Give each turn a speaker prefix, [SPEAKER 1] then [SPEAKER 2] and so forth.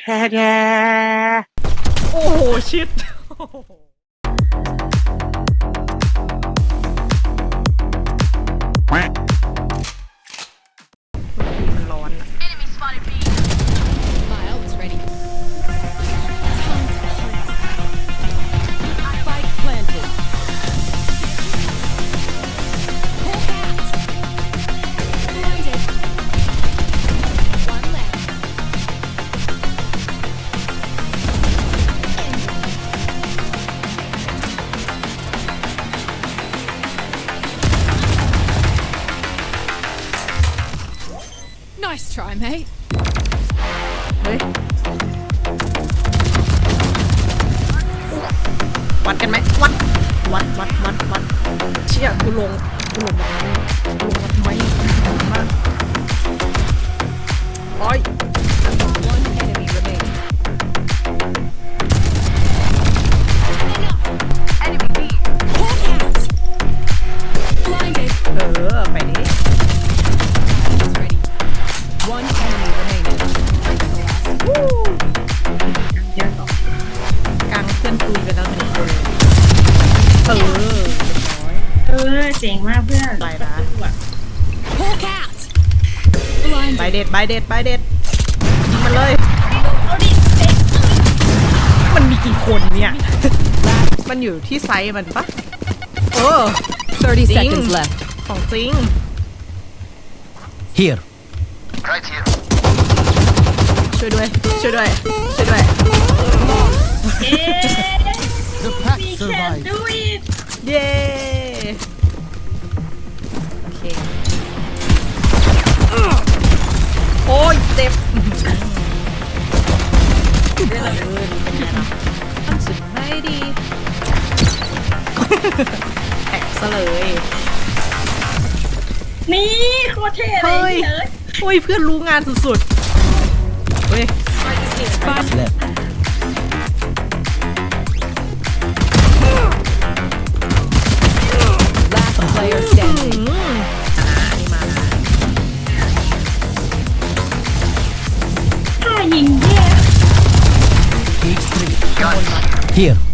[SPEAKER 1] แช่แช่โอ้โห
[SPEAKER 2] ชิด Nice try, mate.
[SPEAKER 1] เฮ้ยวัดกันไหมวัดวัดวัดวัดวัดเชี่ยกูลงกูลงมากูลงมาทำไมมาโอ้ย
[SPEAKER 2] One enemy remaining. Hawk out. Blinded.
[SPEAKER 1] เออ เรียบร้อย
[SPEAKER 3] เออเจ๋งมากเพื่อน
[SPEAKER 1] ไปนะ
[SPEAKER 2] Hawk out. Blinded.
[SPEAKER 1] ใบเด็ดใบเด็ดใบเด็ดยิงมันเลย
[SPEAKER 3] เอาดิเซ็ก
[SPEAKER 1] มันมีกี่คนเนี่ย มันอยู่ที่ไซส์มันปะเออ
[SPEAKER 2] 30
[SPEAKER 1] Ding.
[SPEAKER 2] seconds left.
[SPEAKER 1] ของจริง
[SPEAKER 4] Here.
[SPEAKER 5] Right here.
[SPEAKER 1] ช่วยด้วย ช่วยด้วย ช่วยด้วย
[SPEAKER 3] เอ๊ะ
[SPEAKER 4] The pack
[SPEAKER 3] มีแคน
[SPEAKER 4] survived.
[SPEAKER 3] ดูอีก
[SPEAKER 1] เย้ แตกซะเลย
[SPEAKER 3] นี่โคตรเท่เล
[SPEAKER 1] เฮ้ย
[SPEAKER 3] ยเฮ้ย
[SPEAKER 1] โอ้ยเพื่อนรู้งานสุดๆเฮ้ย
[SPEAKER 4] Left.
[SPEAKER 2] Last player standing.
[SPEAKER 1] อืมอ่าอันนี้มานะ
[SPEAKER 3] ถ้ายิงแย่
[SPEAKER 4] Cage three. Here.